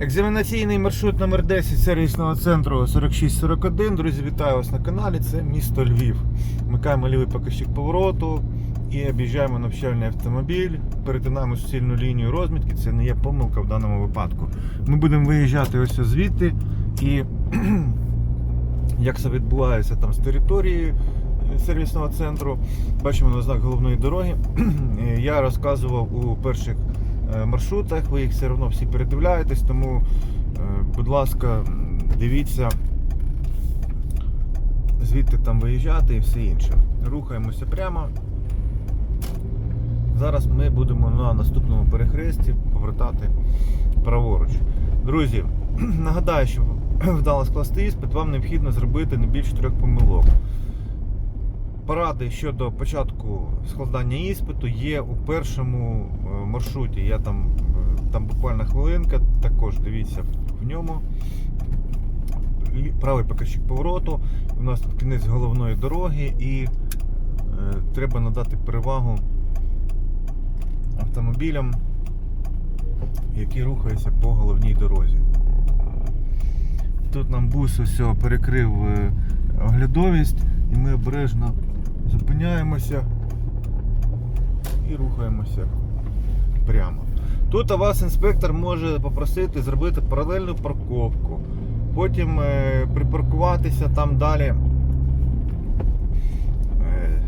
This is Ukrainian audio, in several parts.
Екзаменаційний маршрут номер 10 сервісного центру 4641. Друзі, вітаю вас на каналі. Це місто Львів. Вмикаємо лівий показчик повороту і об'їжджаємо навчальний автомобіль. Перетинаємо суцільну лінію розмітки. Це не є помилка в даному випадку. Ми будемо виїжджати ось звідти і як це відбувається там з території е, сервісного центру. Бачимо на знак головної дороги. Я розказував у перших маршрутах, ви їх все одно всі передивляєтесь, тому, е, будь ласка, дивіться, звідти там виїжджати і все інше. Рухаємося прямо. Зараз ми будемо на наступному перехресті повертати праворуч. Друзі, нагадаю, що вдало скласти іспит, вам необхідно зробити не більше трьох помилок. Поради щодо початку складання іспиту є у першому е, маршруті. Я там, е, там буквально хвилинка, також дивіться в ньому. Правий показчик повороту. У нас тут кінець головної дороги і е, треба надати перевагу автомобілям, які рухаються по головній дорозі. Тут нам бус ось перекрив е, оглядовість, і ми обережно зупиняємося і рухаємося прямо. Тут у вас інспектор може попросити зробити паралельну парковку, потім е, припаркуватися там далі. е,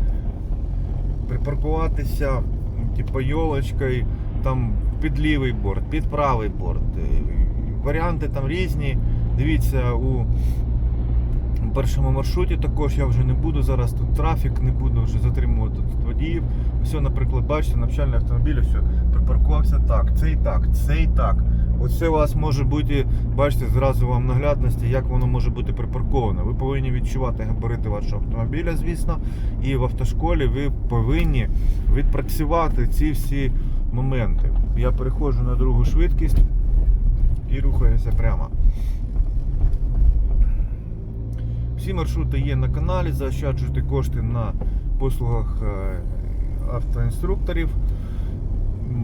Припаркуватися типу йолочкою, там під лівий борт, під правий борт. Е, Варіанти там різні. Дивіться у першому маршруті також я вже не буду зараз тут трафік, не буду вже затримувати тут водіїв. Все, наприклад, бачите, навчальний автомобіль, все, припаркувався так, цей так, цей так. Оце у вас може бути, бачите, зразу вам наглядності, як воно може бути припарковано. Ви повинні відчувати габарити вашого автомобіля, звісно, і в автошколі ви повинні відпрацювати ці всі моменти. Я переходжу на другу швидкість і рухаюся прямо. Всі маршрути є на каналі, заощаджуйте кошти на послугах е, автоінструкторів.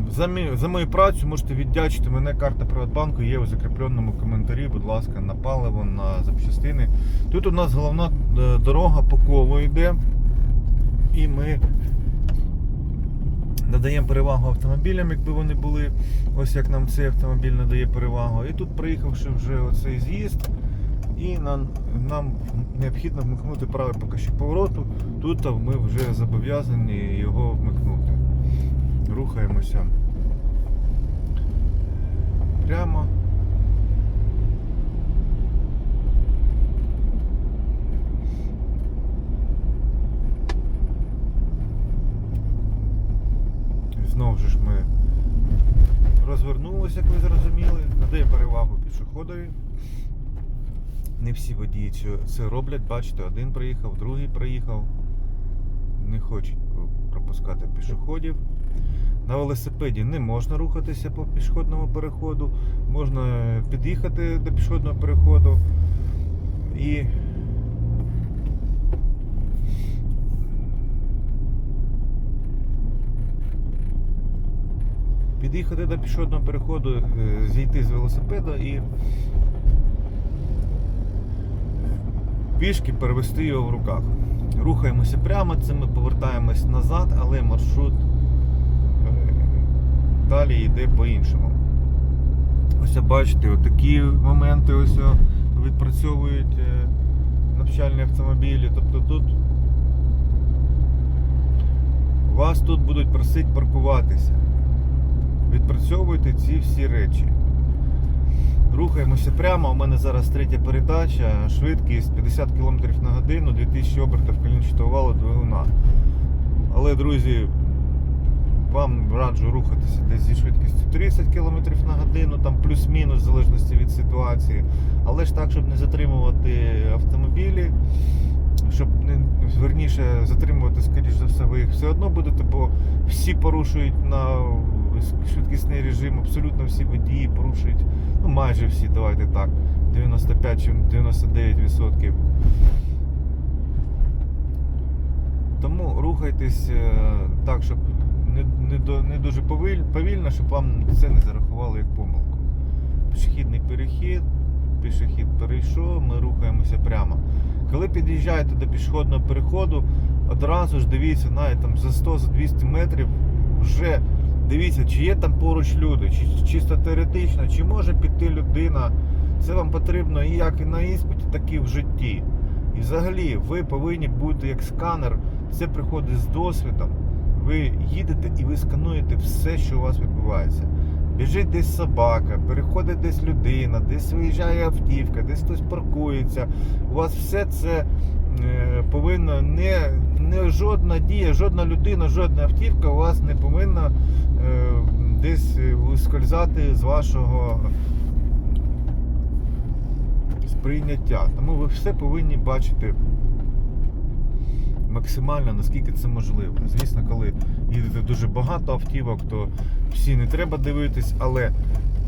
За, мій, за мою працю можете віддячити мене. Карта Приватбанку є у закріпленому коментарі, будь ласка, на паливо, на запчастини. Тут у нас головна е, дорога по колу йде. І ми надаємо перевагу автомобілям, якби вони були. Ось як нам цей автомобіль надає перевагу. І тут, приїхавши вже оцей з'їзд, і нам, нам необхідно вмикнути правий показчик повороту. Тут ми вже зобов'язані його вмикнути. Рухаємося прямо. Знову ж ми розвернулися, як ви зрозуміли, надає перевагу пішоходові. Не всі водії це роблять. Бачите, один приїхав, другий приїхав. Не хочуть пропускати пішоходів. На велосипеді не можна рухатися по пішохідному переходу. Можна під'їхати до пішохідного переходу і під'їхати до пішохідного переходу, е, зійти з велосипеда і пішки перевести його в руках. Рухаємося прямо, це ми повертаємось назад, але маршрут е, далі йде по-іншому. Ось бачите, отакі моменти ось відпрацьовують е, навчальні автомобілі. Тобто тут вас тут будуть просити паркуватися. Відпрацьовуйте ці всі речі. Рухаємося прямо. У мене зараз третя передача, швидкість 50 км на годину, 2000 обертів колінчатого валу двигуна. Але, друзі, вам раджу рухатися десь зі швидкістю 30 км на годину, там плюс-мінус, в залежності від ситуації. Але ж так, щоб не затримувати автомобілі, щоб не верніше затримувати, скоріш за все, ви їх все одно будете, бо всі порушують на швидкісний режим, абсолютно всі водії порушують. Ну, майже всі, давайте так. 95 чи 99%. Тому рухайтесь е, так, щоб не, не, дуже повільно, щоб вам це не зарахувало як помилку. Пішохідний перехід, пішохід перейшов, ми рухаємося прямо. Коли під'їжджаєте до пішохідного переходу, одразу ж дивіться, навіть там за 100-200 метрів вже дивіться, чи є там поруч люди, чи чисто теоретично, чи може піти людина. Це вам потрібно і як і на іспиті, так і в житті. І взагалі ви повинні бути як сканер. Це приходить з досвідом. Ви їдете і ви скануєте все, що у вас відбувається. Біжить десь собака, переходить десь людина, десь виїжджає автівка, десь хтось паркується. У вас все це е, повинно не, не жодна дія, жодна людина, жодна автівка у вас не повинна е, десь ускользати з вашого сприйняття. Тому ви все повинні бачити максимально наскільки це можливо. Звісно, коли їдете дуже багато автівок, то всі не треба дивитись, але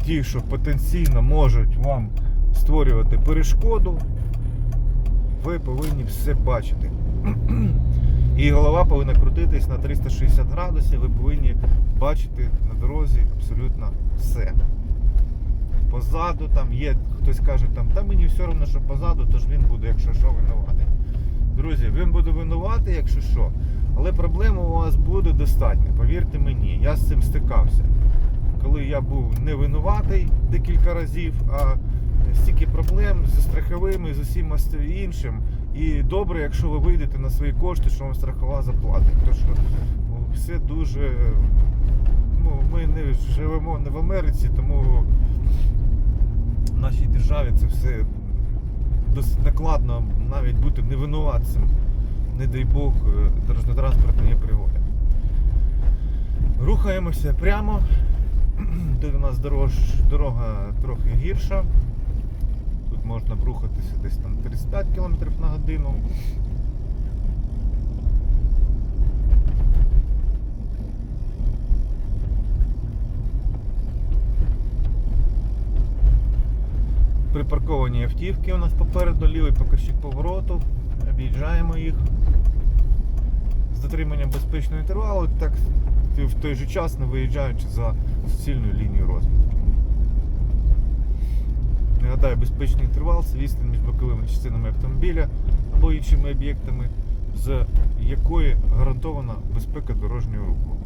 ті, що потенційно можуть вам створювати перешкоду, ви повинні все бачити. І голова повинна крутитись на 360 градусів, ви повинні бачити на дорозі абсолютно все. Позаду там є, хтось каже, там, та мені все одно, що позаду, тож він буде, якщо що, винуватий. Друзі, він буде винуватий, якщо що. Але проблем у вас буде достатньо, повірте мені, я з цим стикався. Коли я був не винуватий декілька разів, а стільки проблем зі страховими, з усім іншим. І добре, якщо ви вийдете на свої кошти, що вам страхова заплатить. Тому що ну, все дуже. Ну, ми не живемо не в Америці, тому в нашій державі це все досить накладно навіть бути невинуватцем, не дай Бог, е, дорожньо-транспортної пригоди. Рухаємося прямо. Тут у нас дорож, дорога трохи гірша. Можна рухатися десь там 35 км на годину. Припарковані автівки у нас попереду, лівий покажчик повороту, об'їжджаємо їх з дотриманням безпечного інтервалу, так в той же час не виїжджаючи за суцільну лінію розвитку. Нагадаю, безпечний інтервал це відстань між боковими частинами автомобіля або іншими об'єктами, з якої гарантована безпека дорожнього руху.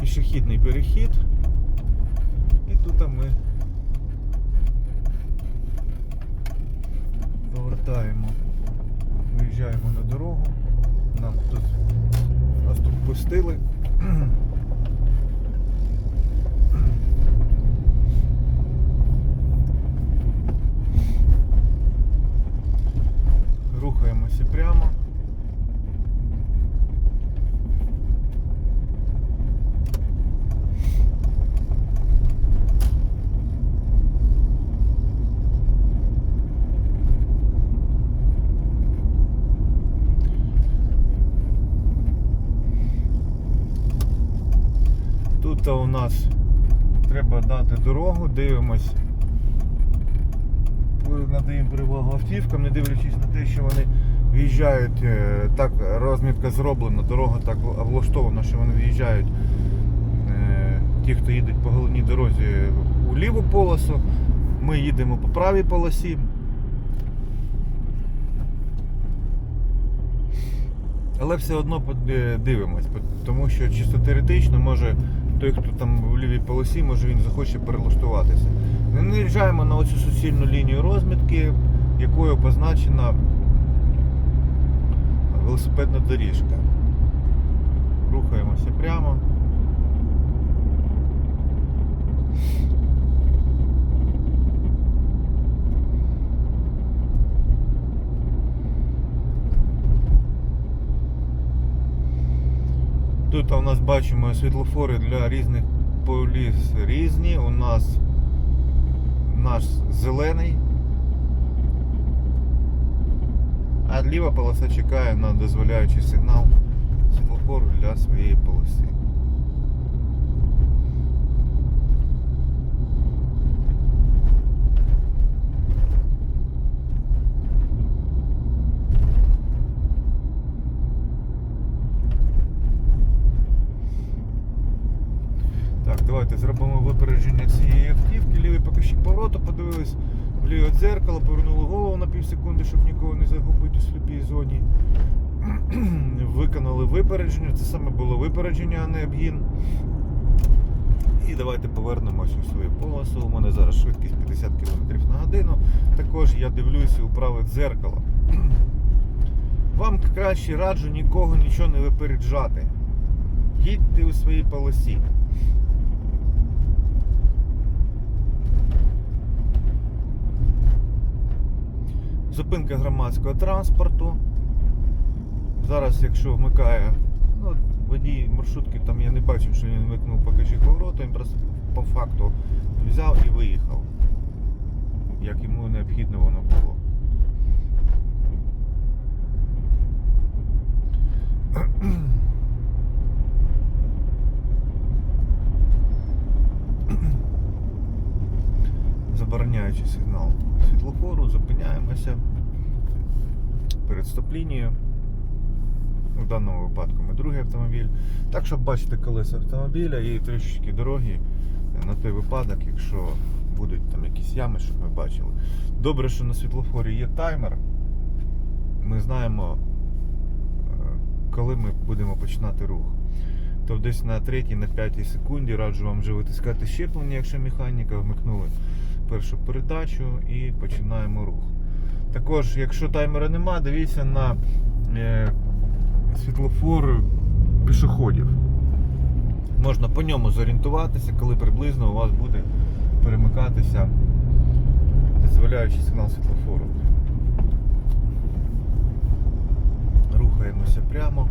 Пішохідний перехід. І тут ми повертаємо, виїжджаємо на дорогу. Нам тут нас тут пустили. Рухаємося прямо. Тут у нас треба дати дорогу, дивимось, надаємо перевагу автівкам, не дивлячись на те, що вони в'їжджають, е, так розмітка зроблена, дорога так облаштована, що вони в'їжджають, е, ті, хто їдуть по головній дорозі у ліву полосу, ми їдемо по правій полосі. Але все одно е, дивимось, тому що чисто теоретично може той, хто там в лівій полосі, може він захоче перелаштуватися. Ми наїжджаємо на оцю суцільну лінію розмітки, якою позначена велосипедна доріжка. Рухаємося прямо. Тут у нас бачимо світлофори для різних поліс різні. У нас наш зелений. А ліва полоса чекає на дозволяючий сигнал світлофору для своєї полоси. Давайте зробимо випередження цієї автівки, лівий покажчик повороту, подивились в ліве дзеркало, повернули голову на пів секунди, щоб нікого не загубити у сліпій зоні. Виконали випередження, це саме було випередження, а не обгін. І давайте повернемось у свою полосу. У мене зараз швидкість 50 км на годину. Також я дивлюся у праве дзеркало. Вам краще раджу нікого нічого не випереджати. Їдьте у своїй полосі. Зупинка громадського транспорту. Зараз, якщо вмикає ну, водій маршрутки, там я не бачив, що він вмикнув покажи повороту, він просто по факту взяв і виїхав. Як йому необхідно воно було. Забороняючи сигнал світлофору, зупиняємося перед стоп-лінією. У даному випадку ми другий автомобіль. Так, щоб бачити колеса автомобіля і трішечки дороги на той випадок, якщо будуть там якісь ями, щоб ми бачили. Добре, що на світлофорі є таймер. Ми знаємо, е, коли ми будемо починати рух. То десь на 3 на 5 секунді раджу вам вже витискати щеплення, якщо механіка, вмикнули першу передачу і починаємо рух. Також, якщо таймера нема, дивіться на е, світлофор пішоходів. Можна по ньому зорієнтуватися, коли приблизно у вас буде перемикатися дозволяючий сигнал світлофору. Рухаємося прямо.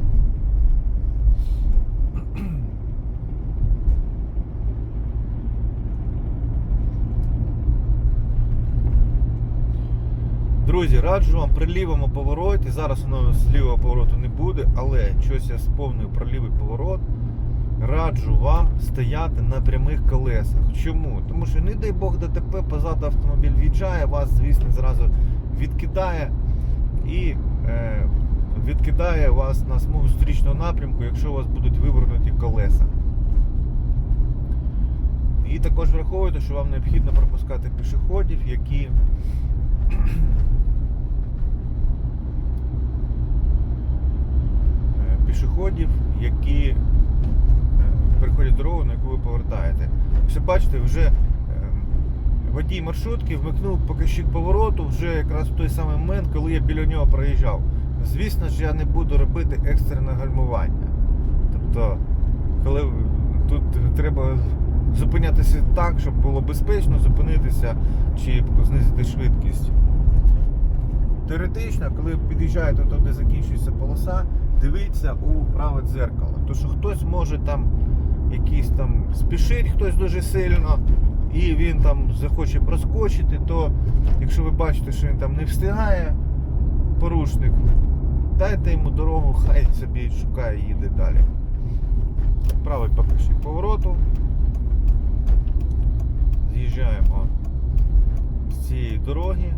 Друзі, раджу вам при лівому повороті. Зараз воно з лівого повороту не буде, але щось я сповнив про лівий поворот. Раджу вам стояти на прямих колесах. Чому? Тому що, не дай Бог, ДТП позаду автомобіль в'їжджає, вас, звісно, зразу відкидає і е, відкидає вас на смугу зустрічного напрямку, якщо у вас будуть вивернуті колеса. І також враховуйте, що вам необхідно пропускати пішоходів, які е, пішоходів, які е, переходять дорогу, на яку ви повертаєте. Все бачите, вже е, водій маршрутки вмикнув показчик повороту вже якраз в той самий момент, коли я біля нього проїжджав. Звісно ж, я не буду робити екстрене гальмування. Тобто, коли тут треба зупинятися так, щоб було безпечно зупинитися чи знизити швидкість. Теоретично, коли під'їжджаєте туди, де закінчується полоса, дивіться у праве дзеркало. То що хтось може там якийсь там спішить, хтось дуже сильно, і він там захоче проскочити, то якщо ви бачите, що він там не встигає, порушник, дайте йому дорогу, хай собі шукає, їде далі. Правий покажчик повороту. З'їжджаємо з цієї дороги.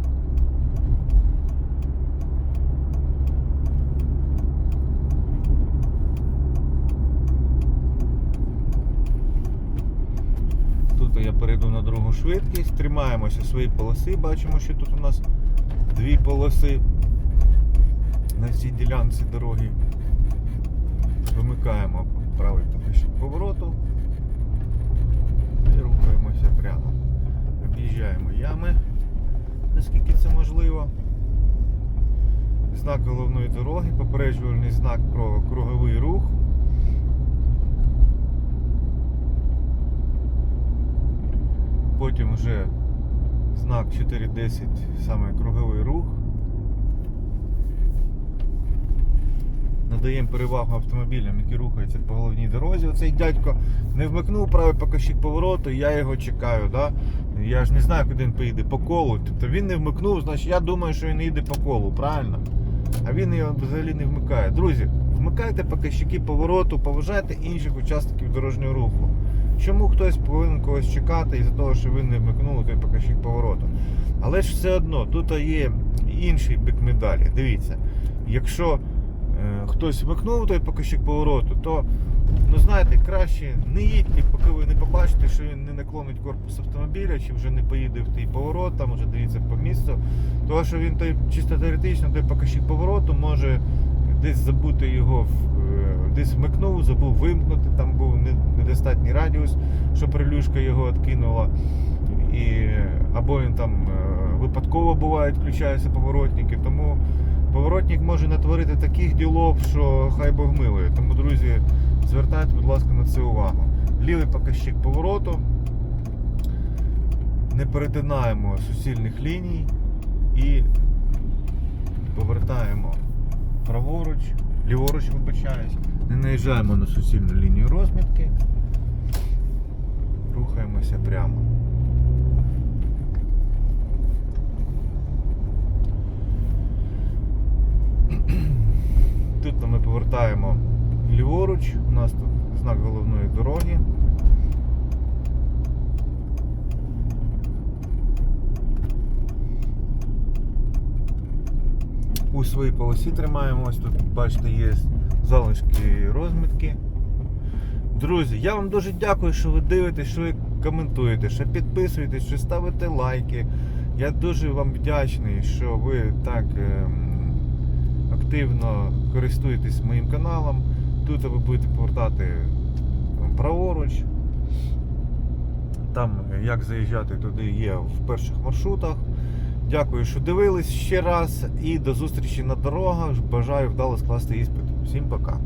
Тут я перейду на другу швидкість, тримаємося своєї полоси, бачимо, що тут у нас дві полоси на цій ділянці дороги. Вимикаємо правий покажчик повороту і рухаємося прямо. Об'їжджаємо ями, наскільки це можливо. Знак головної дороги, попереджувальний знак про круговий рух. Потім вже знак 4.10, саме круговий рух. Надаємо перевагу автомобілям, які рухаються по головній дорозі. Оцей дядько не вмикнув правий покажчик повороту, я його чекаю. Да? Я ж не знаю, куди він поїде, по колу. Тобто він не вмикнув, значить я думаю, що він їде по колу, правильно? А він його взагалі не вмикає. Друзі, вмикайте показчики повороту, поважайте інших учасників дорожнього руху. Чому хтось повинен когось чекати із-за того, що ви не вмикнули той показчик повороту? Але ж все одно, тут є інший бік медалі. Дивіться, якщо е, хтось вмикнув той показчик повороту, то Ну знаєте, краще не їдьте, поки ви не побачите, що він не наклонить корпус автомобіля, чи вже не поїде в той поворот, там вже дивіться по місцю. Тому що він той чисто теоретично, той показчик повороту може десь забути його, в- десь вмикнув, забув вимкнути, там був недостатній радіус, що прилюшка його відкинула. І, або він там е, випадково буває, включаються поворотники. Тому поворотник може натворити таких ділов, що хай Бог милує. Тому, друзі, звертайте, будь ласка, на це увагу. Лівий показчик повороту. Не перетинаємо суцільних ліній і повертаємо праворуч, ліворуч, вибачаюсь. Не наїжджаємо на суцільну лінію розмітки. Рухаємося прямо. Тут ми повертаємо ліворуч. У нас тут знак головної дороги. У своїй полосі тримаємось. Тут, бачите, є залишки розмітки. Друзі, я вам дуже дякую, що ви дивитесь, що ви коментуєте, що підписуєтесь, що ставите лайки. Я дуже вам вдячний, що ви так ем, активно користуєтесь моїм каналом. Тут ви будете повертати праворуч. Там як заїжджати туди є в перших маршрутах. Дякую, що дивились ще раз і до зустрічі на дорогах. Бажаю вдало скласти іспит. Всім пока.